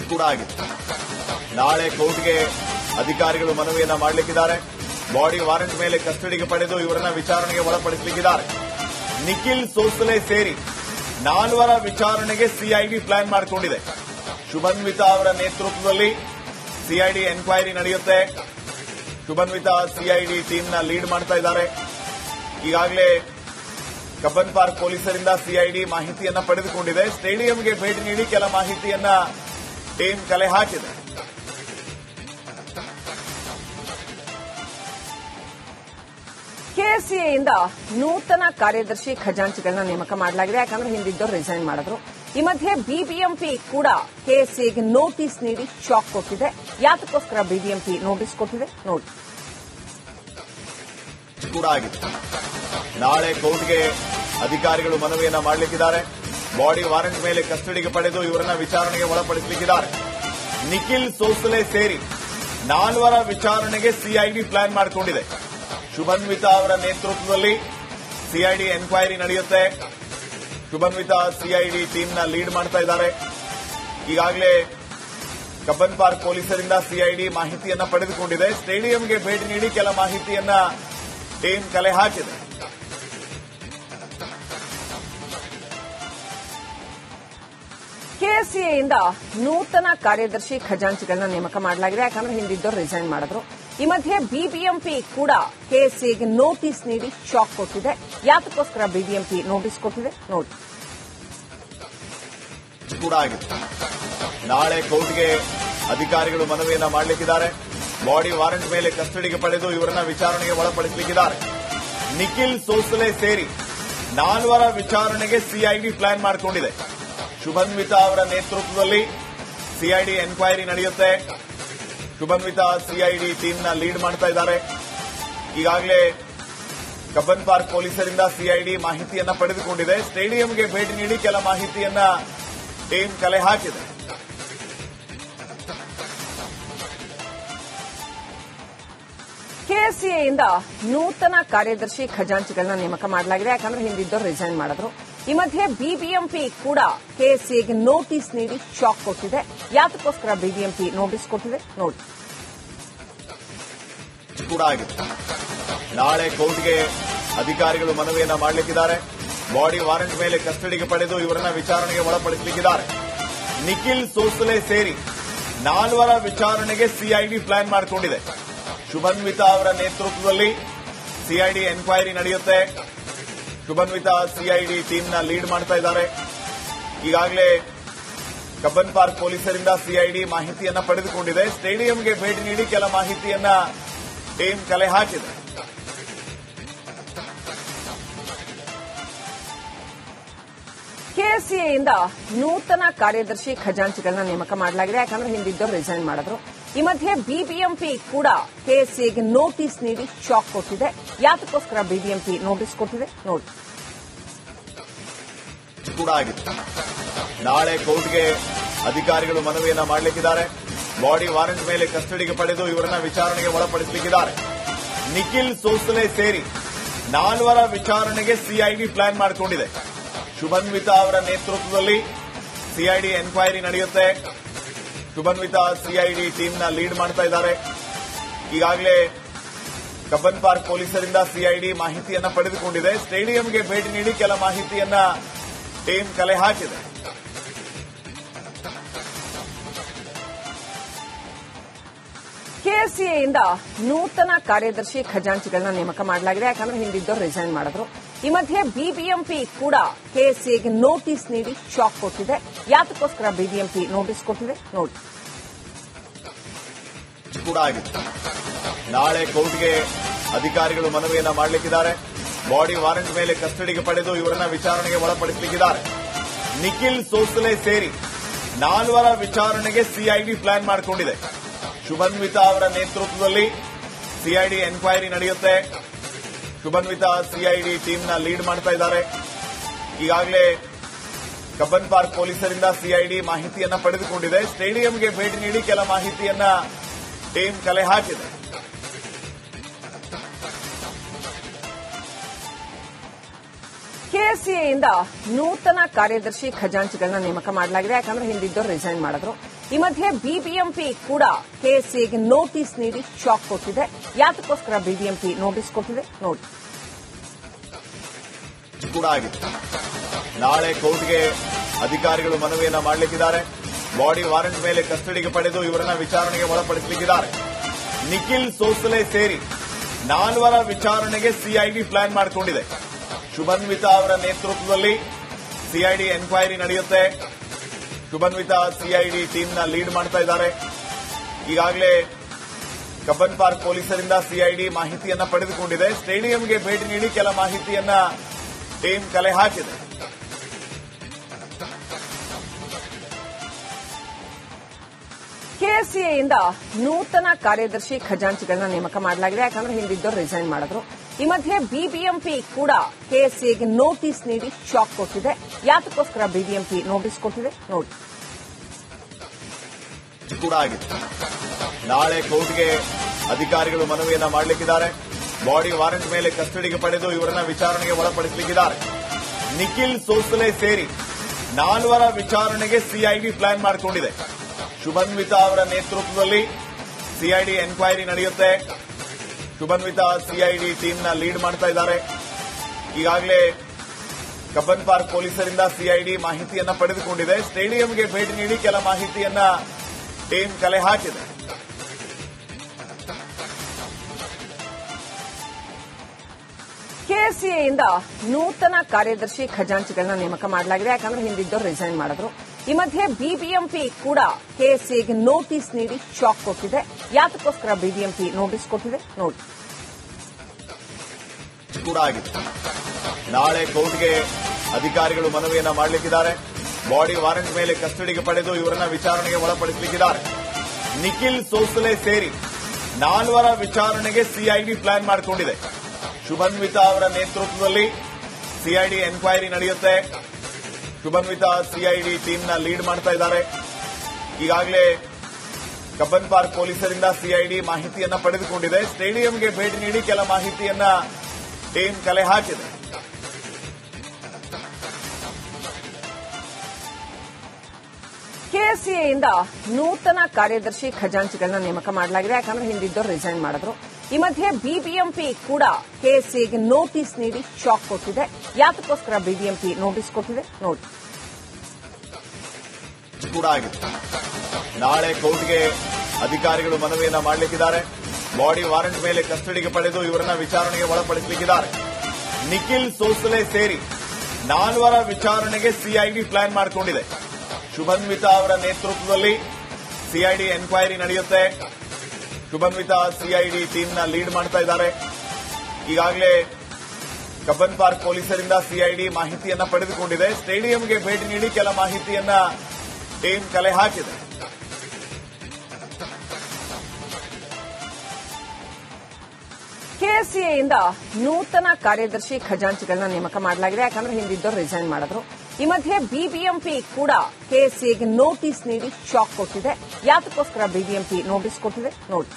ಕೂಡ ಆಗಿದೆ ನಾಳೆ ಕೋರ್ಟ್ಗೆ ಅಧಿಕಾರಿಗಳು ಮನವಿಯನ್ನ ಮಾಡಲಿಕ್ಕಿದ್ದಾರೆ. ಬಾಡಿ ವಾರೆಂಟ್ ಮೇಲೆ ಕಸ್ಟಡಿಗೆ ಪಡೆದು ಇವರನ್ನ ವಿಚಾರಣೆಗೆ ಒಳಪಡಿಸಲಿಕ್ಕಿದ್ದಾರೆ. ನಿಖಿಲ್ ಸೋಸಲೆ ಸೇರಿ ನಾಲ್ವರ ವಿಚಾರಣೆಗೆ ಸಿಐಡಿ ಪ್ಲಾನ್ ಮಾಡಿಕೊಂಡಿದೆ. ಶುಭನ್ವಿತಾ ಅವರ ನೇತೃತ್ವದಲ್ಲಿ ಸಿಐಡಿ ಎನ್ಕ್ವೈರಿ ನಡೆಯುತ್ತೆ. ಶುಭನ್ವಿತಾ ಸಿಐಡಿ ಟೀಮ್ನ ಲೀಡ್ ಮಾಡ್ತಾ ಇದ್ದಾರೆ. ಈಗಾಗಲೇ ಕಬ್ಬನ್ ಪಾರ್ಕ್ ಪೊಲೀಸರಿಂದ ಸಿಐಡಿ ಮಾಹಿತಿಯನ್ನ ಪಡೆದುಕೊಂಡಿದೆ. ಸ್ಟೇಡಿಯಂಗೆ ಭೇಟಿ ನೀಡಿ ಕೆಲ ಮಾಹಿತಿಯನ್ನ ಟೀಮ್ ಕಲೆ ಹಾಕಿದೆ. ಕೆಎಸ್ಸಿಎಯಿಂದ ನೂತನ ಕಾರ್ಯದರ್ಶಿ ಖಜಾಂಚಿಗಳನ್ನ ನೇಮಕ ಮಾಡಲಾಗಿದೆ. ಯಾಕಂದ್ರೆ ಹಿಂದಿದ್ದವರು ರಿಸೈನ್ ಮಾಡಿದ್ರು. ಈ ಮಧ್ಯೆ ಬಿಬಿಎಂಪಿ ಕೂಡ ಕೆಎಸ್ಸಿಎಗೆ ನೋಟಿಸ್ ನೀಡಿ ಶಾಕ್ ಕೊಟ್ಟಿದೆ. ಯಾತಕ್ಕೋಸ್ಕರ ಬಿಬಿಎಂಪಿ ನೋಟಿಸ್ ಕೊಟ್ಟಿದೆ? ನೋಡಿ. ಕೂಡ ಆಗಿದೆ. ನಾಳೆ ಕೋರ್ಟ್ಗೆ ಅಧಿಕಾರಿಗಳು ಮನವಿಯನ್ನ ಮಾಡಲಿಕ್ಕಿದ್ದಾರೆ. ಬಾಡಿ ವಾರೆಂಟ್ ಮೇಲೆ ಕಸ್ಟಡಿಗೆ ಪಡೆದು ಇವರನ್ನ ವಿಚಾರಣೆಗೆ ಒಳಪಡಿಸಲಿಕ್ಕಿದ್ದಾರೆ ನಿಖಿಲ್ ಸೋಸಲೆ ಸೇರಿ ನಾಲ್ವರ ವಿಚಾರಣೆಗೆ ಸಿಐಡಿ ಪ್ಲಾನ್ ಮಾಡಿಕೊಂಡಿದೆ. ಶುಭನ್ವಿತಾ ಅವರ ನೇತೃತ್ವದಲ್ಲಿ ಸಿಐಡಿ ಎನ್ಕ್ವೈರಿ ನಡೆಯುತ್ತೆ. ಶುಭನ್ವಿತಾ ಸಿಐಡಿ ಟೀಮ್ನ ಲೀಡ್ ಮಾಡ್ತಾ ಇದ್ದಾರೆ. ಈಗಾಗಲೇ ಕಬ್ಬನ್ ಪಾರ್ಕ್ ಪೊಲೀಸರಿಂದ ಸಿಐಡಿ ಮಾಹಿತಿಯನ್ನ ಪಡೆದುಕೊಂಡಿದೆ. ಸ್ಟೇಡಿಯಂಗೆ ಭೇಟಿ ನೀಡಿ ಕೆಲ ಮಾಹಿತಿಯನ್ನ ಟೀಮ್ ಕಲೆ ಹಾಕಿದೆ. ಕೆಎಸ್ಸಿಎಯಿಂದ ನೂತನ ಕಾರ್ಯದರ್ಶಿ ಖಜಾಂಚಿಗಳನ್ನ ನೇಮಕ ಮಾಡಲಾಗಿದೆ. ಯಾಕಂದ್ರೆ ಹಿಂದಿದ್ದವರು ರಿಸೈನ್ ಮಾಡಿದ್ರು. ಈ ಮಧ್ಯೆ ಬಿಬಿಎಂಪಿ ಕೂಡ ಕೆಎಸ್ಸಿಎಗೆ ನೋಟಿಸ್ ನೀಡಿ ಶಾಕ್ ಕೊಟ್ಟಿದೆ. ಯಾತಕ್ಕೋಸ್ಕರ ಬಿಬಿಎಂಪಿ ನೋಟಿಸ್ ಕೊಟ್ಟಿದೆ? ನೋಡಿ. ಕೂಡ ನಾಳೆ ಕೋರ್ಟ್ಗೆ ಅಧಿಕಾರಿಗಳು ಮನವಿಯನ್ನ ಮಾಡಲಿಕ್ಕಿದ್ದಾರೆ. ಬಾಡಿ ವಾರೆಂಟ್ ಮೇಲೆ ಕಸ್ಟಡಿಗೆ ಪಡೆದು ಇವರನ್ನ ವಿಚಾರಣೆಗೆ ಒಳಪಡಿಸಲಿಕ್ಕಿದ್ದಾರೆ. ನಿಖಿಲ್ ಸೋಸಲೆ ಸೇರಿ ನಾಲ್ವರ ವಿಚಾರಣೆಗೆ ಸಿಐಡಿ ಪ್ಲಾನ್ ಮಾಡಿಕೊಂಡಿದೆ. ಶುಭನ್ವಿತಾ ಅವರ ನೇತೃತ್ವದಲ್ಲಿ ಸಿಐಡಿ ಎನ್ಕ್ವೈರಿ ನಡೆಯುತ್ತೆ. ಶುಭನ್ವಿತಾ ಸಿಐಡಿ ಟೀಮ್ನ ಲೀಡ್ ಮಾಡ್ತಾ ಇದ್ದಾರೆ. ಈಗಾಗಲೇ ಕಬ್ಬನ್ ಪಾರ್ಕ್ ಪೊಲೀಸರಿಂದ ಸಿಐಡಿ ಮಾಹಿತಿಯನ್ನ ಪಡೆದುಕೊಂಡಿದೆ. ಸ್ಟೇಡಿಯಂಗೆ ಭೇಟಿ ನೀಡಿ ಕೆಲ ಮಾಹಿತಿಯನ್ನ ಟೀಮ್ ಕಲೆ ಹಾಕಿದೆ. ಕೆಎಸ್ಸಿಎಯಿಂದ ನೂತನ ಕಾರ್ಯದರ್ಶಿ ಖಜಾಂಚಿಗಳನ್ನ ನೇಮಕ ಮಾಡಲಾಗಿದೆ. ಯಾಕಂದ್ರೆ ಹಿಂದಿದ್ದವರು ರಿಸೈನ್ ಮಾಡಿದ್ರು. ಈ ಮಧ್ಯೆ ಬಿಬಿಎಂಪಿ ಕೂಡ ಕೆಎಸ್ಸಿಎಗೆ ನೋಟಿಸ್ ನೀಡಿ ಶಾಕ್ ಕೊಟ್ಟಿದೆ. ಯಾತಕ್ಕೋಸ್ಕರ ಬಿಬಿಎಂಪಿ ನೋಟಿಸ್ ಕೊಟ್ಟಿದೆ? ನೋಡಿ. ಕೂಡ ಆಗಿದೆ. ನಾಳೆ ಕೋರ್ಟ್ಗೆ ಅಧಿಕಾರಿಗಳು ಮನವಿಯನ್ನ ಮಾಡಲಿಕ್ಕಿದ್ದಾರೆ. ಬಾಡಿ ವಾರೆಂಟ್ ಮೇಲೆ ಕಸ್ಟಡಿಗೆ ಪಡೆದು ಇವರನ್ನ ವಿಚಾರಣೆಗೆ ಒಳಪಡಿಸಲಿಕ್ಕಿದ್ದಾರೆ. ನಿಖಿಲ್ ಸೋಸಲೆ ಸೇರಿ ನಾಲ್ವರ ವಿಚಾರಣೆಗೆ ಸಿಐಡಿ ಪ್ಲಾನ್ ಮಾಡಿಕೊಂಡಿದೆ. ಶುಭನ್ವಿತಾ ಅವರ ನೇತೃತ್ವದಲ್ಲಿ ಸಿಐಡಿ ಎನ್ಕ್ವೈರಿ ನಡೆಯುತ್ತೆ. ಶುಭನ್ವಿತಾ ಸಿಐಡಿ ಟೀಮ್ನ ಲೀಡ್ ಮಾಡ್ತಾ ಇದ್ದಾರೆ. ಈಗಾಗಲೇ ಕಬ್ಬನ್ ಪಾರ್ಕ್ ಪೊಲೀಸರಿಂದ ಸಿಐಡಿ ಮಾಹಿತಿಯನ್ನ ಪಡೆದುಕೊಂಡಿದೆ. ಸ್ಟೇಡಿಯಂಗೆ ಭೇಟಿ ನೀಡಿ ಕೆಲ ಮಾಹಿತಿಯನ್ನ ಟೀಮ್ ಕಲೆ ಹಾಕಿದೆ. ಕೆಎಸ್ಸಿಎಯಿಂದ ನೂತನ ಕಾರ್ಯದರ್ಶಿ ಖಜಾಂಚಿಗಳನ್ನ ನೇಮಕ ಮಾಡಲಾಗಿದೆ. ಯಾಕಂದ್ರೆ ಹಿಂದಿದ್ದವರು ರಿಸೈನ್ ಮಾಡಿದ್ರು. ಈ ಮಧ್ಯೆ ಬಿಬಿಎಂಪಿ ಕೂಡ ಕೆಎಸ್ಸಿಗೆ ನೋಟಿಸ್ ನೀಡಿ ಶಾಕ್ ಕೊಟ್ಟಿದೆ. ಯಾತಕ್ಕೋಸ್ಕರ ಬಿಬಿಎಂಪಿ ನೋಟಿಸ್ ಕೊಟ್ಟಿದೆ? ನೋಡಿ. ಕೂಡ ಆಗಿದೆ ನಾಳೆ ಕೋರ್ಟ್ಗೆ ಅಧಿಕಾರಿಗಳು ಮನವಿಯನ್ನ ಮಾಡಲಿಕ್ಕಿದ್ದಾರೆ. ಬಾಡಿ ವಾರೆಂಟ್ ಮೇಲೆ ಕಸ್ಟಡಿಗೆ ಪಡೆದು ಇವರನ್ನ ವಿಚಾರಣೆಗೆ ಒಳಪಡಿಸಲಿಕ್ಕಿದ್ದಾರೆ. ನಿಖಿಲ್ ಸೋಸಲೆ ಸೇರಿ ನಾಲ್ವರ ವಿಚಾರಣೆಗೆ ಸಿಐಡಿ ಪ್ಲಾನ್ ಮಾಡಿಕೊಂಡಿದೆ. ಶುಭನ್ವಿತಾ ಅವರ ನೇತೃತ್ವದಲ್ಲಿ ಸಿಐಡಿ ಎನ್ಕ್ವೈರಿ ನಡೆಯುತ್ತೆ. ಶುಭನ್ವಿತಾ ಸಿಐಡಿ ಟೀಮ್ನ ಲೀಡ್ ಮಾಡ್ತಾ ಇದ್ದಾರೆ. ಈಗಾಗಲೇ ಕಬ್ಬನ್ ಪಾರ್ಕ್ ಪೊಲೀಸರಿಂದ ಸಿಐಡಿ ಮಾಹಿತಿಯನ್ನ ಪಡೆದುಕೊಂಡಿದೆ. ಸ್ಟೇಡಿಯಂಗೆ ಭೇಟಿ ನೀಡಿ ಕೆಲ ಮಾಹಿತಿಯನ್ನ ಟೀಮ್ ಕಲೆ ಹಾಕಿದೆ. ಕೆಎಸ್ಸಿಎಯಿಂದ ನೂತನ ಕಾರ್ಯದರ್ಶಿ ಖಜಾಂಚಿಗಳನ್ನ ನೇಮಕ ಮಾಡಲಾಗಿದೆ. ಯಾಕಂದ್ರೆ ಹಿಂದಿದ್ದವರು ರಿಸೈನ್ ಮಾಡಿದ್ರು. ಈ ಮಧ್ಯೆ ಬಿಬಿಎಂಪಿ ಕೂಡ ಕೆಎಸ್ಸಿಎಗೆ ನೋಟಿಸ್ ನೀಡಿ ಶಾಕ್ ಕೊಟ್ಟಿದೆ. ಯಾತಕ್ಕೋಸ್ಕರ ಬಿಬಿಎಂಪಿ ನೋಟಿಸ್ ಕೊಟ್ಟಿದೆ? ನೋಡಿ. ಕೂಡ ಆಗಿದೆ ನಾಳೆ ಕೋರ್ಟ್ಗೆ ಅಧಿಕಾರಿಗಳು ಮನವಿಯನ್ನ ಮಾಡಲಿಕ್ಕಿದ್ದಾರೆ. ಬಾಡಿ ವಾರೆಂಟ್ ಮೇಲೆ ಕಸ್ಟಡಿಗೆ ಪಡೆದು ಇವರನ್ನ ವಿಚಾರಣೆಗೆ ಒಳಪಡಿಸಲಿಕ್ಕಿದ್ದಾರೆ. ನಿಖಿಲ್ ಸೋಸಲೆ ಸೇರಿ ನಾಲ್ವರ ವಿಚಾರಣೆಗೆ ಸಿಐಡಿ ಪ್ಲಾನ್ ಮಾಡಿಕೊಂಡಿದೆ. ಶುಭನ್ವಿತಾ ಅವರ ನೇತೃತ್ವದಲ್ಲಿ ಸಿಐಡಿ ಎನ್ಕ್ವೈರಿ ನಡೆಯುತ್ತೆ. ಶುಭನ್ವಿತಾ ಸಿಐಡಿ ಟೀಮ್ನ ಲೀಡ್ ಮಾಡ್ತಾ ಇದ್ದಾರೆ. ಈಗಾಗಲೇ ಕಬ್ಬನ್ ಪಾರ್ಕ್ ಪೊಲೀಸರಿಂದ ಸಿಐಡಿ ಮಾಹಿತಿಯನ್ನ ಪಡೆದುಕೊಂಡಿದೆ. ಸ್ಟೇಡಿಯಂಗೆ ಭೇಟಿ ನೀಡಿ ಕೆಲ ಮಾಹಿತಿಯನ್ನ ಟೀಮ್ ಕಲೆ ಹಾಕಿದೆ. ಕೆಎಸ್ಸಿಎಯಿಂದ ನೂತನ ಕಾರ್ಯದರ್ಶಿ ಖಜಾಂಚಿಗಳನ್ನ ನೇಮಕ ಮಾಡಲಾಗಿದೆ. ಯಾಕಂದ್ರೆ ಹಿಂದಿದ್ದವರು ರಿಸೈನ್ ಮಾಡಿದ್ರು. ಈ ಮಧ್ಯೆ ಬಿಬಿಎಂಪಿ ಕೂಡ ಕೆಎಸ್ಸಿಗೆ ನೋಟಿಸ್ ನೀಡಿ ಶಾಕ್ ಕೊಟ್ಟಿದೆ. ಯಾತಕ್ಕೋಸ್ಕರ ಬಿಬಿಎಂಪಿ ನೋಟಿಸ್ ಕೊಟ್ಟಿದೆ? ನೋಡಿ. ಕೂಡ ಆಗಿತ್ತು ನಾಳೆ ಕೋರ್ಟ್ಗೆ ಅಧಿಕಾರಿಗಳು ಮನವಿಯನ್ನ ಮಾಡಲಿಕ್ಕಿದ್ದಾರೆ. ಬಾಡಿ ವಾರೆಂಟ್ ಮೇಲೆ ಕಸ್ಟಡಿಗೆ ಪಡೆದು ಇವರನ್ನ ವಿಚಾರಣೆಗೆ ಒಳಪಡಿಸಲಿಕ್ಕಿದ್ದಾರೆ. ನಿಖಿಲ್ ಸೋಸಲೆ ಸೇರಿ ನಾಲ್ವರ ವಿಚಾರಣೆಗೆ ಸಿಐಡಿ ಪ್ಲಾನ್ ಮಾಡಿಕೊಂಡಿದೆ. ಶುಭನ್ವಿತಾ ಅವರ ನೇತೃತ್ವದಲ್ಲಿ ಸಿಐಡಿ ಎನ್ಕ್ವೈರಿ ನಡೆಯುತ್ತೆ. ಶುಭನ್ವಿತಾ ಸಿಐಡಿ ಟೀಮ್ನ ಲೀಡ್ ಮಾಡ್ತಾ ಇದ್ದಾರೆ. ಈಗಾಗಲೇ ಕಬ್ಬನ್ ಪಾರ್ಕ್ ಪೊಲೀಸರಿಂದ ಸಿಐಡಿ ಮಾಹಿತಿಯನ್ನ ಪಡೆದುಕೊಂಡಿದೆ. ಸ್ಟೇಡಿಯಂಗೆ ಭೇಟಿ ನೀಡಿ ಕೆಲ ಮಾಹಿತಿಯನ್ನ ಟೀಮ್ ಕಲೆ ಹಾಕಿದೆ. ಕೆಎಸ್ಸಿಎಯಿಂದ ನೂತನ ಕಾರ್ಯದರ್ಶಿ ಖಜಾಂಚಿಗಳನ್ನ ನೇಮಕ ಮಾಡಲಾಗಿದೆ. ಯಾಕಂದ್ರೆ ಹಿಂದಿದ್ದವರು ರಿಸೈನ್ ಮಾಡಿದ್ರು. ಈ ಮಧ್ಯೆ ಬಿಬಿಎಂಪಿ ಕೂಡ ಕೆಎಸ್ಸಿಗೆ ನೋಟಿಸ್ ನೀಡಿ ಶಾಕ್ ಕೊಟ್ಟಿದೆ. ಯಾತಕ್ಕೋಸ್ಕರ ಬಿಬಿಎಂಪಿ ನೋಟಿಸ್ ಕೊಟ್ಟಿದೆ? ನೋಡಿ. ಕೂಡ ಆಗಿತ್ತು ನಾಳೆ ಕೋರ್ಟ್ಗೆ ಅಧಿಕಾರಿಗಳು ಮನವಿಯನ್ನ ಮಾಡಲಿಕ್ಕಿದ್ದಾರೆ. ಬಾಡಿ ವಾರೆಂಟ್ ಮೇಲೆ ಕಸ್ಟಡಿಗೆ ಪಡೆದು ಇವರನ್ನ ವಿಚಾರಣೆಗೆ ಒಳಪಡಿಸಲಿಕ್ಕಿದ್ದಾರೆ. ನಿಖಿಲ್ ಸೋಸಲೆ ಸೇರಿ ನಾಲ್ವರ ವಿಚಾರಣೆಗೆ ಸಿಐಡಿ ಪ್ಲಾನ್ ಮಾಡಿಕೊಂಡಿದೆ. ಶುಭನ್ವಿತಾ ಅವರ ನೇತೃತ್ವದಲ್ಲಿ ಸಿಐಡಿ ಎನ್ಕ್ವೈರಿ ನಡೆಯುತ್ತೆ. ಶುಭನ್ವಿತಾ ಸಿಐಡಿ ಟೀಮ್ನ ಲೀಡ್ ಮಾಡ್ತಾ ಇದ್ದಾರೆ. ಈಗಾಗಲೇ ಕಬ್ಬನ್ ಪಾರ್ಕ್ ಪೊಲೀಸರಿಂದ ಸಿಐಡಿ ಮಾಹಿತಿಯನ್ನ ಪಡೆದುಕೊಂಡಿದೆ. ಸ್ಟೇಡಿಯಂಗೆ ಭೇಟಿ ನೀಡಿ ಕೆಲ ಮಾಹಿತಿಯನ್ನ ಟೀಮ್ ಕಲೆ ಹಾಕಿದೆ. ಕೆಎಸ್ಸಿಎಯಿಂದ ನೂತನ ಕಾರ್ಯದರ್ಶಿ ಖಜಾಂಚಿಗಳನ್ನ ನೇಮಕ ಮಾಡಲಾಗಿದೆ. ಯಾಕಂದ್ರೆ ಹಿಂದಿದ್ದವರು ರಿಸೈನ್ ಮಾಡಿದ್ರು. ಈ ಮಧ್ಯೆ ಬಿಬಿಎಂಪಿ ಕೂಡ ಕೆಎಸ್ಸಿಎಗೆ ನೋಟಿಸ್ ನೀಡಿ ಶಾಕ್ ಕೊಟ್ಟಿದೆ. ಯಾತಕ್ಕೋಸ್ಕರ ಬಿಬಿಎಂಪಿ ನೋಟಿಸ್ ಕೊಟ್ಟಿದೆ? ನೋಡಿ. ಕೂಡ ಆಗಿದೆ. ನಾಳೆ ಕೋರ್ಟ್ಗೆ ಅಧಿಕಾರಿಗಳು ಮನವಿಯನ್ನ ಮಾಡಲಿಕ್ಕಿದ್ದಾರೆ. ಬಾಡಿ ವಾರೆಂಟ್ ಮೇಲೆ ಕಸ್ಟಡಿಗೆ ಪಡೆದು ಇವರನ್ನ ವಿಚಾರಣೆಗೆ ಒಳಪಡಿಸಲಿಕ್ಕಿದ್ದಾರೆ. ನಿಖಿಲ್ ಸೋಸಲೆ ಸೇರಿ ನಾಲ್ವರ ವಿಚಾರಣೆಗೆ ಸಿಐಡಿ ಪ್ಲಾನ್ ಮಾಡಿಕೊಂಡಿದೆ. ಶುಭನ್ವಿತಾ ಅವರ ನೇತೃತ್ವದಲ್ಲಿ ಸಿಐಡಿ ಎನ್ಕ್ವೈರಿ ನಡೆಯುತ್ತೆ. ಶುಭನ್ವಿತಾ ಸಿಐಡಿ ಟೀಮ್ನ ಲೀಡ್ ಮಾಡ್ತಾ ಇದ್ದಾರೆ. ಈಗಾಗಲೇ ಕಬ್ಬನ್ ಪಾರ್ಕ್ ಪೊಲೀಸರಿಂದ ಸಿಐಡಿ ಮಾಹಿತಿಯನ್ನ ಪಡೆದುಕೊಂಡಿದೆ. ಸ್ಟೇಡಿಯಂಗೆ ಭೇಟಿ ನೀಡಿ ಕೆಲ ಮಾಹಿತಿಯನ್ನ ಟೀಮ್ ಕಲೆ ಹಾಕಿದೆ. ಕೆಎಸ್ಸಿಎಯಿಂದ ನೂತನ ಕಾರ್ಯದರ್ಶಿ ಖಜಾಂಚಿಗಳನ್ನ ನೇಮಕ ಮಾಡಲಾಗಿದೆ. ಯಾಕಂದ್ರೆ ಹಿಂದಿದ್ದವರು ರಿಸೈನ್ ಮಾಡಿದ್ರು. ಈ ಮಧ್ಯೆ ಬಿಬಿಎಂಪಿ ಕೂಡ ಕೆಎಸ್ಸಿಗೆ ನೋಟಿಸ್ ನೀಡಿ ಶಾಕ್ ಕೊಟ್ಟಿದೆ. ಯಾತಕ್ಕೋಸ್ಕರ ಬಿಬಿಎಂಪಿ ನೋಟಿಸ್ ಕೊಟ್ಟಿದೆ? ನೋಡಿ. ಕೂಡ ಆಗಿದೆ. ನಾಳೆ ಕೋರ್ಟ್ಗೆ ಅಧಿಕಾರಿಗಳು ಮನವಿಯನ್ನ ಮಾಡಲಿಕ್ಕಿದ್ದಾರೆ. ಬಾಡಿ ವಾರೆಂಟ್ ಮೇಲೆ ಕಸ್ಟಡಿಗೆ ಪಡೆದು ಇವರನ್ನ ವಿಚಾರಣೆಗೆ ಒಳಪಡಿಸಲಿಕ್ಕಿದ್ದಾರೆ. ನಿಖಿಲ್ ಸೋಸಲೆ ಸೇರಿ ನಾಲ್ವರ ವಿಚಾರಣೆಗೆ ಸಿಐಡಿ ಪ್ಲಾನ್ ಮಾಡಿಕೊಂಡಿದೆ. ಶುಭನ್ವಿತಾ ಅವರ ನೇತೃತ್ವದಲ್ಲಿ ಸಿಐಡಿ ಎನ್ಕ್ವೈರಿ ನಡೆಯುತ್ತೆ. ಶುಭನ್ವಿತಾ ಸಿಐಡಿ ಟೀಮ್ನ ಲೀಡ್ ಮಾಡ್ತಾ ಇದ್ದಾರೆ. ಈಗಾಗಲೇ ಕಬ್ಬನ್ ಪಾರ್ಕ್ ಪೊಲೀಸರಿಂದ ಸಿಐಡಿ ಮಾಹಿತಿಯನ್ನ ಪಡೆದುಕೊಂಡಿದೆ. ಸ್ಟೇಡಿಯಂಗೆ ಭೇಟಿ ನೀಡಿ ಕೆಲ ಮಾಹಿತಿಯನ್ನ ಟೀಮ್ ಕಲೆ ಹಾಕಿದೆ. ಕೆಎಸ್ಸಿಎಯಿಂದ ನೂತನ ಕಾರ್ಯದರ್ಶಿ ಖಜಾಂಚಿಗಳನ್ನ ನೇಮಕ ಮಾಡಲಾಗಿದೆ. ಯಾಕಂದ್ರೆ ಹಿಂದಿದ್ದವರು ರಿಸೈನ್ ಮಾಡಿದ್ರು. ಈ ಮಧ್ಯೆ ಬಿಬಿಎಂಪಿ ಕೂಡ ಕೆಎಸ್ಸಿಗೆ ನೋಟಿಸ್ ನೀಡಿ ಶಾಕ್ ಕೊಟ್ಟಿದೆ. ಯಾತಕ್ಕೋಸ್ಕರ ಬಿಬಿಎಂಪಿ ನೋಟಿಸ್ ಕೊಟ್ಟಿದೆ? ನೋಡಿ.